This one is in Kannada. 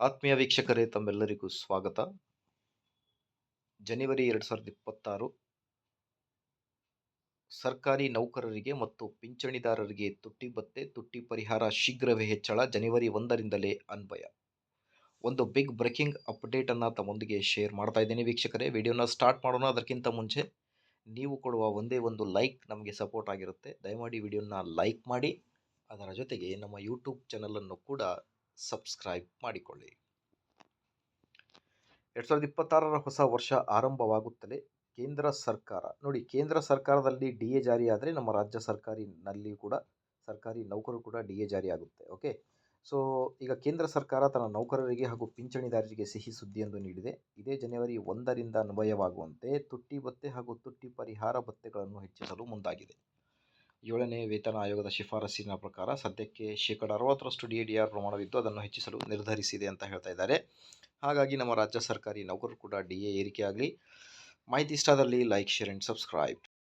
ಆತ್ಮೀಯ ವೀಕ್ಷಕರೇ, ತಮ್ಮೆಲ್ಲರಿಗೂ ಸ್ವಾಗತ. ಜನವರಿ ಎರಡು ಸಾವಿರದ ಇಪ್ಪತ್ತಾರು ಸರ್ಕಾರಿ ನೌಕರರಿಗೆ ಮತ್ತು ಪಿಂಚಣಿದಾರರಿಗೆ ತುಟ್ಟಿ ಭತ್ತೆ ತುಟ್ಟಿ ಪರಿಹಾರ ಶೀಘ್ರವೇ ಹೆಚ್ಚಳ, ಜನವರಿ ಒಂದರಿಂದಲೇ ಅನ್ವಯ. ಒಂದು ಬಿಗ್ ಬ್ರೇಕಿಂಗ್ ಅಪ್ಡೇಟನ್ನು ತಮ್ಮೊಂದಿಗೆ ಶೇರ್ ಮಾಡ್ತಾ ಇದ್ದೀನಿ ವೀಕ್ಷಕರೇ. ವಿಡಿಯೋನ ಸ್ಟಾರ್ಟ್ ಮಾಡೋಣ, ಅದಕ್ಕಿಂತ ಮುಂಚೆ ನೀವು ಕೊಡುವ ಒಂದೇ ಒಂದು ಲೈಕ್ ನಮಗೆ ಸಪೋರ್ಟ್ ಆಗಿರುತ್ತೆ. ದಯಮಾಡಿ ವಿಡಿಯೋನ ಲೈಕ್ ಮಾಡಿ. ಅದರ ಜೊತೆಗೆ ನಮ್ಮ ಯೂಟ್ಯೂಬ್ ಚಾನಲನ್ನು ಕೂಡ ಸಬ್ಸ್ಕ್ರೈಬ್ ಮಾಡಿಕೊಳ್ಳಿ. ಎರಡು ಸಾವಿರದ ಇಪ್ಪತ್ತಾರರ ಹೊಸ ವರ್ಷ ಆರಂಭವಾಗುತ್ತಲೇ ಕೇಂದ್ರ ಸರ್ಕಾರ, ನೋಡಿ ಕೇಂದ್ರ ಸರ್ಕಾರದಲ್ಲಿ ಡಿ ಎ ಜಾರಿಯಾದರೆ ನಮ್ಮ ರಾಜ್ಯ ಸರ್ಕಾರಿನಲ್ಲಿ ಕೂಡ ಸರ್ಕಾರಿ ನೌಕರರು ಕೂಡ ಡಿ ಎ ಜಾರಿಯಾಗುತ್ತೆ ಓಕೆ? ಸೊ ಈಗ ಕೇಂದ್ರ ಸರ್ಕಾರ ತನ್ನ ನೌಕರರಿಗೆ ಹಾಗೂ ಪಿಂಚಣಿದಾರರಿಗೆ ಸಿಹಿ ಸುದ್ದಿಯೊಂದು ನೀಡಿದೆ. ಇದೇ ಜನವರಿ ಒಂದರಿಂದ ಅನ್ವಯವಾಗುವಂತೆ ತುಟ್ಟಿ ಭತ್ತೆ ಹಾಗೂ ತುಟ್ಟಿ ಪರಿಹಾರ ಭತ್ತೆಗಳನ್ನು ಹೆಚ್ಚಿಸಲು ಮುಂದಾಗಿದೆ. ಏಳನೇ ವೇತನ ಆಯೋಗದ ಶಿಫಾರಸ್ಸಿನ ಪ್ರಕಾರ ಸದ್ಯಕ್ಕೆ ಶೇಕಡ ಅರವತ್ತರಷ್ಟು ಡಿ ಎ ಡಿ ಆರ್ ಪ್ರಮಾಣವಿದ್ದು ಅದನ್ನು ಹೆಚ್ಚಿಸಲು ನಿರ್ಧರಿಸಿದೆ ಅಂತ ಹೇಳ್ತಾ ಇದ್ದಾರೆ. ಹಾಗಾಗಿ ನಮ್ಮ ರಾಜ್ಯ ಸರ್ಕಾರಿ ನೌಕರರು ಕೂಡ ಡಿ ಎ ಏರಿಕೆಯಾಗಲಿ. ಮಾಹಿತಿ ಇಷ್ಟಾದಲ್ಲಿ ಲೈಕ್ ಶೇರ್ ಆ್ಯಂಡ್ ಸಬ್ಸ್ಕ್ರೈಬ್